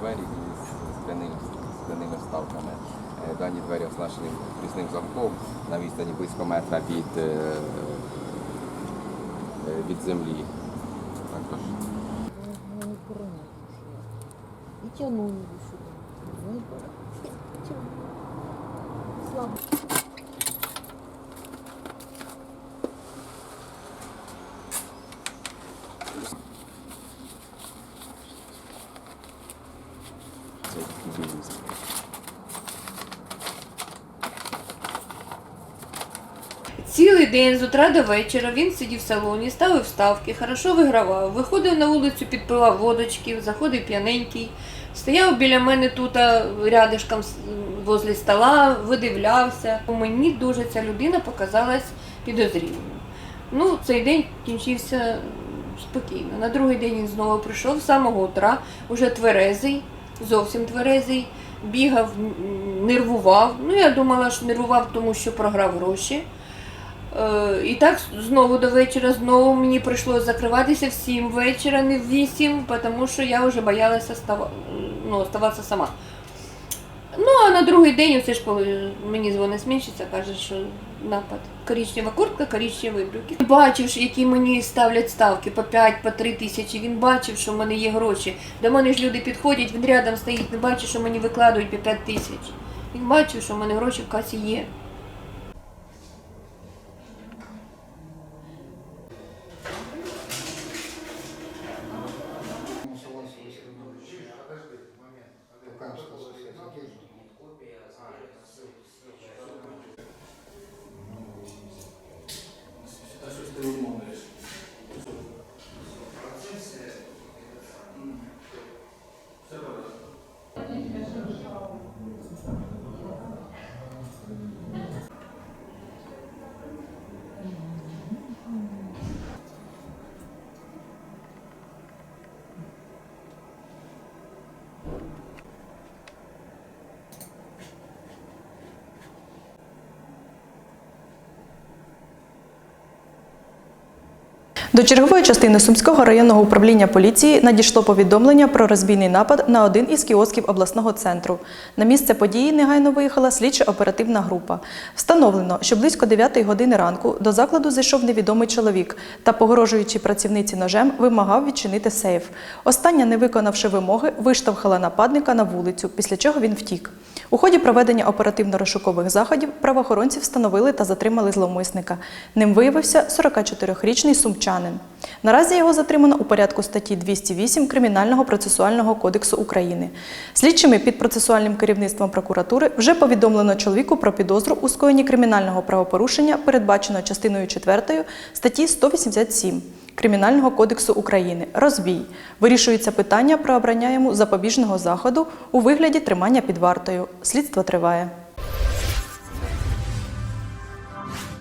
двері із скляними, скляними вставками. Е, дані двері оснащені різним замком на відстані близько метра від е, е, від землі. Також. І тягнули сюди. Ну, Слабо. Це бізнес. Цілий день з утра до вечора він сидів в салоні, ставив ставки, хорошо вигравав. Виходив на вулицю, підпивав водочки, заходив п'яненький. Стояв біля мене тут рядишком возле стола, видивлявся. Мені дуже ця людина показалась підозрілою. Ну, цей день кінчився спокійно. На другий день він знову прийшов з самого утра, уже тверезий, зовсім тверезий, бігав, нервував. Ну, я думала, що нервував, тому що програв гроші. Е, І так знову до вечора, знову мені прийшлося закриватися в 7 вечора, не в 8, тому що я вже боялася ну, оставатися сама. Ну, а на другий день, все ж мені дзвонить смінщиця, каже, що напад. Корічнева куртка, корічневі брюки. Бачив, які мені ставлять ставки по 5, по 3 тисячі. Він бачив, що в мене є гроші. До мене ж люди підходять, він рядом стоїть, не бачить, що мені викладають по 5 тисяч. Він бачив, що в мене гроші в касі є. До чергової частини Сумського районного управління поліції надійшло повідомлення про розбійний напад на один із кіосків обласного центру. На місце події негайно виїхала слідчо-оперативна група. Встановлено, що близько 9 години ранку до закладу зайшов невідомий чоловік та, погрожуючи працівниці ножем, вимагав відчинити сейф. Остання, не виконавши вимоги, виштовхала нападника на вулицю, після чого він втік. У ході проведення оперативно-розшукових заходів правоохоронці встановили та затримали зловмисника. Ним виявився 44-річний сумчанин. Наразі його затримано у порядку статті 208 Кримінального процесуального кодексу України. Слідчими під процесуальним керівництвом прокуратури вже повідомлено чоловіку про підозру у скоєнні кримінального правопорушення, передбаченого частиною 4 статті 187 Кримінального кодексу України розбій. Вирішується питання про обрання йому запобіжного заходу у вигляді тримання під вартою. Слідство триває.